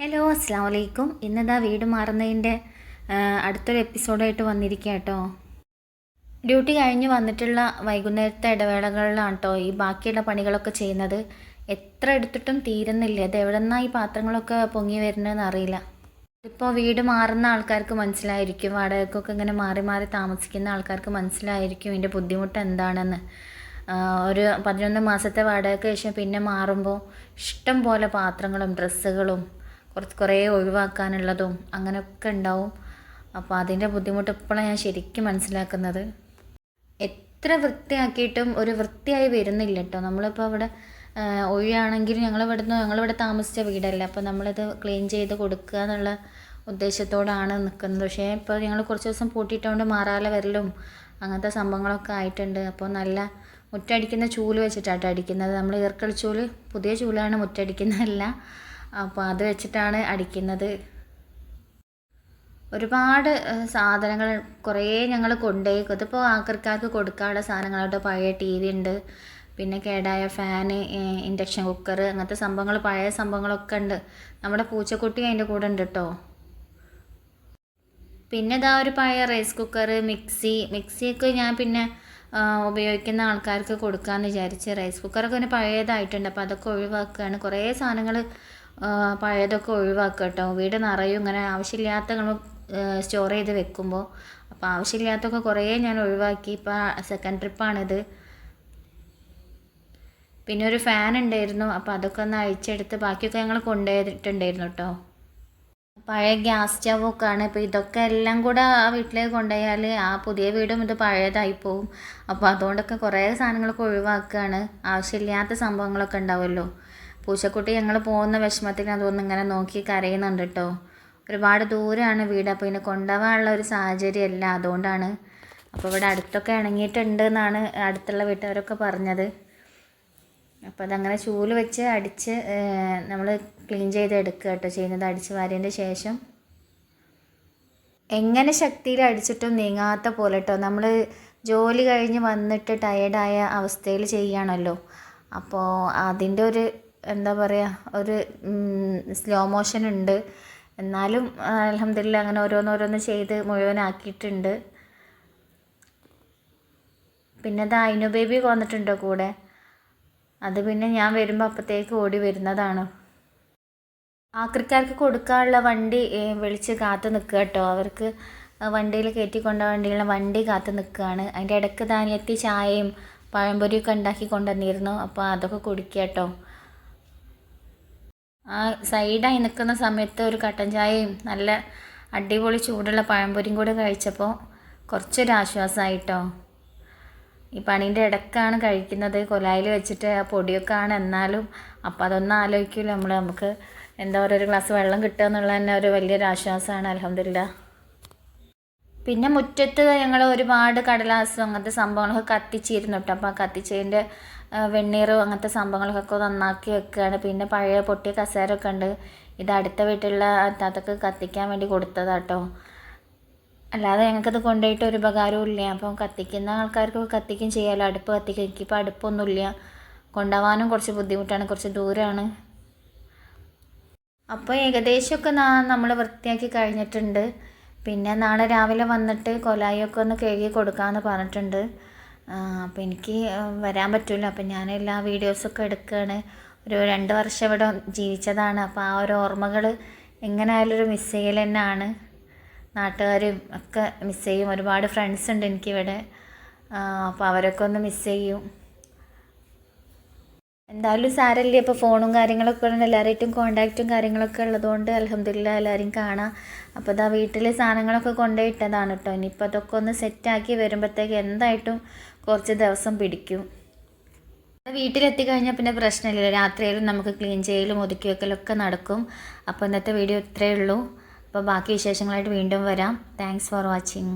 Hello അസ്സാം വലൈക്കും ഇന്നതാ വീട് മാറുന്നതിന്റെ അടുത്തൊരു എപ്പിസോഡായിട്ട് വന്നിരിക്കുക കേട്ടോ ഡ്യൂട്ടി കഴിഞ്ഞ് വന്നിട്ടുള്ള വൈകുന്നേരത്തെ ഇടവേളകളിലാണ് കേട്ടോ ഈ ബാക്കിയുള്ള പണികളൊക്കെ ചെയ്യുന്നത്. എത്ര എടുത്തിട്ടും തീരുന്നില്ല. ഇത് എവിടെ നിന്നാണ് ഈ പാത്രങ്ങളൊക്കെ പൊങ്ങി വരുന്നതെന്ന് അറിയില്ല. ഇപ്പോൾ വീട് മാറുന്ന ആൾക്കാർക്ക് മനസ്സിലായിരിക്കും. വാടകയ്ക്കൊക്കെ ഇങ്ങനെ മാറി മാറി താമസിക്കുന്ന ആൾക്കാർക്ക് മനസ്സിലായിരിക്കും ഇതിന്റെ ബുദ്ധിമുട്ട് എന്താണെന്ന്. ഒരു പതിനൊന്ന് മാസത്തെ വാടകയ്ക്ക് ശേഷം പിന്നെ മാറുമ്പോൾ ഇഷ്ടം പോലെ പാത്രങ്ങളും ഡ്രസ്സുകളും കുറച്ച് കുറേ ഒഴിവാക്കാനുള്ളതും അങ്ങനെയൊക്കെ ഉണ്ടാവും. അപ്പോൾ അതിന്റെ ബുദ്ധിമുട്ട് ഇപ്പോഴാണ് ഞാൻ ശരിക്കും മനസ്സിലാക്കുന്നത്. എത്ര വൃത്തിയാക്കിയിട്ടും ഒരു വൃത്തിയായി വരുന്നില്ല കേട്ടോ. നമ്മളിപ്പോൾ അവിടെ ഒഴിയാണെങ്കിൽ ഞങ്ങളിവിടെ നിന്ന് ഞങ്ങളിവിടെ താമസിച്ച വീടല്ല. അപ്പോൾ നമ്മളിത് ക്ലീൻ ചെയ്ത് കൊടുക്കുക എന്നുള്ള ഉദ്ദേശത്തോടാണ് നിൽക്കുന്നത്. പക്ഷേ ഇപ്പോൾ ഞങ്ങൾ കുറച്ച് ദിവസം പൂട്ടിയിട്ടുകൊണ്ട് മാറാല വരലും അങ്ങനത്തെ സംഭവങ്ങളൊക്കെ ആയിട്ടുണ്ട്. അപ്പോൾ നല്ല മുറ്റടിക്കുന്ന ചൂൽ വെച്ചിട്ടാട്ടോ അടിക്കുന്നത്. നമ്മൾ ഈർക്കൽ ചൂൽ പുതിയ ചൂലാണ് മുറ്റടിക്കുന്നതല്ല. അപ്പോൾ അത് വെച്ചിട്ടാണ് അടിക്കുന്നത്. ഒരുപാട് സാധനങ്ങൾ കുറേ ഞങ്ങൾ കൊണ്ടുപോയി ഇതിപ്പോൾ ആൾക്കാർക്ക് കൊടുക്കാനുള്ള സാധനങ്ങളായിട്ട് പഴയ ടി വി ഉണ്ട്. പിന്നെ കേടായ ഫാന് ഇൻഡക്ഷൻ കുക്കർ അങ്ങനത്തെ സംഭവങ്ങൾ പഴയ സംഭവങ്ങളൊക്കെ ഉണ്ട്. നമ്മുടെ പൂച്ചക്കുട്ടി അതിന്റെ കൂടെ ഉണ്ട് കേട്ടോ പിന്നെ ഇതാ ഒരു പഴയ റൈസ് കുക്കർ മിക്സി മിക്സിയൊക്കെ ഞാൻ പിന്നെ ഉപയോഗിക്കുന്ന ആൾക്കാർക്ക് കൊടുക്കാമെന്ന് വിചാരിച്ച് റൈസ് കുക്കറൊക്കെ പിന്നെ പഴയതായിട്ടുണ്ട്. അപ്പോൾ അതൊക്കെ ഒഴിവാക്കുകയാണ്. കുറേ സാധനങ്ങൾ പഴയതൊക്കെ ഒഴിവാക്കുക കേട്ടോ. വീട് നിറയും ഇങ്ങനെ ആവശ്യമില്ലാത്ത നമ്മൾ സ്റ്റോർ ചെയ്ത് വെക്കുമ്പോൾ. അപ്പോൾ ആവശ്യമില്ലാത്തൊക്കെ കുറേ ഞാൻ ഒഴിവാക്കി. ഇപ്പോൾ സെക്കൻഡ് ട്രിപ്പാണിത് പിന്നെ ഒരു ഫാൻ ഉണ്ടായിരുന്നു. അപ്പോൾ അതൊക്കെ ഒന്ന് അഴിച്ചെടുത്ത് ബാക്കിയൊക്കെ ഞങ്ങൾ കൊണ്ടുപോയിട്ടുണ്ടായിരുന്നു കേട്ടോ. പഴയ ഗ്യാസ് സ്റ്റവൊക്കെയാണ്. ഇപ്പോൾ ഇതൊക്കെ എല്ലാം കൂടെ ആ വീട്ടിലേക്ക് കൊണ്ടുപോയാൽ ആ പുതിയ വീടും ഇത് പഴയതായി പോവും. അപ്പോൾ അതുകൊണ്ടൊക്കെ കുറേ സാധനങ്ങളൊക്കെ ഒഴിവാക്കുകയാണ്. ആവശ്യമില്ലാത്ത സംഭവങ്ങളൊക്കെ ഉണ്ടാവുമല്ലോ. പൂച്ചക്കുട്ടി ഞങ്ങൾ പോകുന്ന വിഷമത്തിൽ അതൊന്നും ഇങ്ങനെ നോക്കി കരയുന്നുണ്ട് കേട്ടോ ഒരുപാട് ദൂരമാണ് വീട് അപ്പോൾ ഇതിനെ കൊണ്ടുപോകാനുള്ള ഒരു സാഹചര്യമല്ല. അതുകൊണ്ടാണ് അപ്പോൾ ഇവിടെ അടുത്തൊക്കെ ഇണങ്ങിയിട്ടുണ്ട് എന്നാണ് അടുത്തുള്ള വീട്ടുകാരൊക്കെ പറഞ്ഞത്. അപ്പോൾ അതങ്ങനെ ചൂൽ വെച്ച് അടിച്ച് നമ്മൾ ക്ലീൻ ചെയ്ത് എടുക്കുക കേട്ടോ ചെയ്യുന്നത് അടിച്ച് വാരിയതിന്റെ ശേഷം. എങ്ങനെ ശക്തിയിൽ അടിച്ചിട്ടും നീങ്ങാത്ത പോലെ കേട്ടോ നമ്മൾ ജോലി കഴിഞ്ഞ് വന്നിട്ട് ടയേർഡായ അവസ്ഥയിൽ ചെയ്യുകയാണല്ലോ. അപ്പോൾ അതിന്റെ ഒരു എന്താ പറയുക ഒരു സ്ലോ മോഷൻ ഉണ്ട്. എന്നാലും അലഹമില്ല അങ്ങനെ ഓരോന്നോരോന്ന് ചെയ്ത് മുഴുവനാക്കിയിട്ടുണ്ട്. പിന്നെ ഇത് അയിനു ബേബി വന്നിട്ടുണ്ടോ കൂടെ? അത് പിന്നെ ഞാൻ വരുമ്പോൾ അപ്പത്തേക്ക് ഓടി വരുന്നതാണ്. ആക്രിക്കാർക്ക് കൊടുക്കാനുള്ള വണ്ടി വിളിച്ച് കാത്തു നിൽക്കുക കേട്ടോ. അവർക്ക് വണ്ടിയിൽ കയറ്റിക്കൊണ്ട വണ്ടിയുള്ള വണ്ടി കാത്തു നിൽക്കുകയാണ്. അതിന്റെ ഇടയ്ക്ക് ധാന്യത്തി ചായയും പഴംപൊരിയൊക്കെ ഉണ്ടാക്കി കൊണ്ടുവന്നിരുന്നു. അപ്പോൾ അതൊക്കെ കുടിക്കുക കേട്ടോ. ആ സൈഡായി നിൽക്കുന്ന സമയത്ത് ഒരു കട്ടൻ ചായയും നല്ല അടിപൊളി ചൂടുള്ള പഴംപൊരിയും കൂടെ കഴിച്ചപ്പോൾ കുറച്ചൊരു ആശ്വാസമായിട്ടോ ഈ പണീന്റെ ഇടക്കാണ് കഴിക്കുന്നത്. കൊലായിൽ വെച്ചിട്ട് ആ പൊടിയൊക്കെ ആണ് എന്നാലും അപ്പം അതൊന്നും ആലോചിക്കില്ല നമ്മൾ നമുക്ക് എന്താ പറയുക ഒരു ഗ്ലാസ് വെള്ളം കിട്ടുക എന്നുള്ളത് തന്നെ ഒരു വലിയൊരു ആശ്വാസമാണ് അലഹമില്ല പിന്നെ മുറ്റത്ത് ഞങ്ങൾ ഒരുപാട് കടലാസും അങ്ങനത്തെ സംഭവങ്ങളൊക്കെ കത്തിച്ചിരുന്നു കേട്ടോ. അപ്പോൾ ആ കത്തിച്ചതിന്റെ വെണ്ണീറും അങ്ങനത്തെ സംഭവങ്ങളൊക്കെ നന്നാക്കി വെക്കുകയാണ് പിന്നെ പഴയ പൊട്ടിയ കസേരയൊക്കെ ഉണ്ട്. ഇത് അടുത്ത വീട്ടിലുള്ള അത്താത്തക്ക് കത്തിക്കാൻ വേണ്ടി കൊടുത്തതാട്ടോ. അല്ലാതെ ഞങ്ങൾക്കത് കൊണ്ടുപോയിട്ട് ഒരു ഉപകാരവും ഇല്ല. അപ്പം കത്തിക്കുന്ന ആൾക്കാർക്ക് കത്തിക്കും ചെയ്യാമല്ലോ അടുപ്പ് കത്തിക്കും എനിക്കിപ്പോൾ അടുപ്പൊന്നുമില്ല. കൊണ്ടുപോകാനും കുറച്ച് ബുദ്ധിമുട്ടാണ്. കുറച്ച് ദൂരമാണ് അപ്പോൾ ഏകദേശമൊക്കെ നമ്മൾ വൃത്തിയാക്കി കഴിഞ്ഞിട്ടുണ്ട്. പിന്നെ നാളെ രാവിലെ വന്നിട്ട് കൊലായൊക്കെ ഒന്ന് കഴുകി കൊടുക്കാമെന്ന് പറഞ്ഞിട്ടുണ്ട്. അപ്പോൾ എനിക്ക് വരാൻ പറ്റില്ല അപ്പം ഞാൻ എല്ലാ വീഡിയോസൊക്കെ എടുക്കുകയാണ് ഒരു രണ്ട് വർഷം ഇവിടെ ജീവിച്ചതാണ്. അപ്പോൾ ആ ഒരു ഓർമ്മകൾ എങ്ങനെയായാലും ഒരു മിസ് ചെയ്യൽ തന്നെയാണ്. നാട്ടുകാരും ഒക്കെ മിസ് ചെയ്യും. ഒരുപാട് ഫ്രണ്ട്സ് ഉണ്ട് എനിക്കിവിടെ. അപ്പോൾ അവരൊക്കെ ഒന്ന് മിസ് ചെയ്യും. എന്തായാലും സാരല്ലേ ഇപ്പോൾ ഫോണും കാര്യങ്ങളൊക്കെ ഉണ്ട് എല്ലാവരായിട്ടും കോണ്ടാക്റ്റും കാര്യങ്ങളൊക്കെ ഉള്ളതുകൊണ്ട് അലഹമില്ല എല്ലാവരും കാണാം. അപ്പോൾ ഇതാ വീട്ടിലെ സാധനങ്ങളൊക്കെ കൊണ്ടുപോയിട്ടതാണ് കേട്ടോ ഇനിയിപ്പോൾ അതൊക്കെ ഒന്ന് സെറ്റാക്കി വരുമ്പോഴത്തേക്ക് എന്തായിട്ടും കുറച്ച് ദിവസം പിടിക്കും. വീട്ടിലെത്തി കഴിഞ്ഞാൽ പിന്നെ പ്രശ്നമില്ല രാത്രിയിലും നമുക്ക് ക്ലീൻ ചെയ്യലും ഒതുക്കി വെക്കലൊക്കെ നടക്കും. അപ്പോൾ ഇന്നത്തെ വീഡിയോ ഇത്രയേ ഉള്ളൂ. അപ്പോൾ ബാക്കി വിശേഷങ്ങളായിട്ട് വീണ്ടും വരാം. Thanks for watching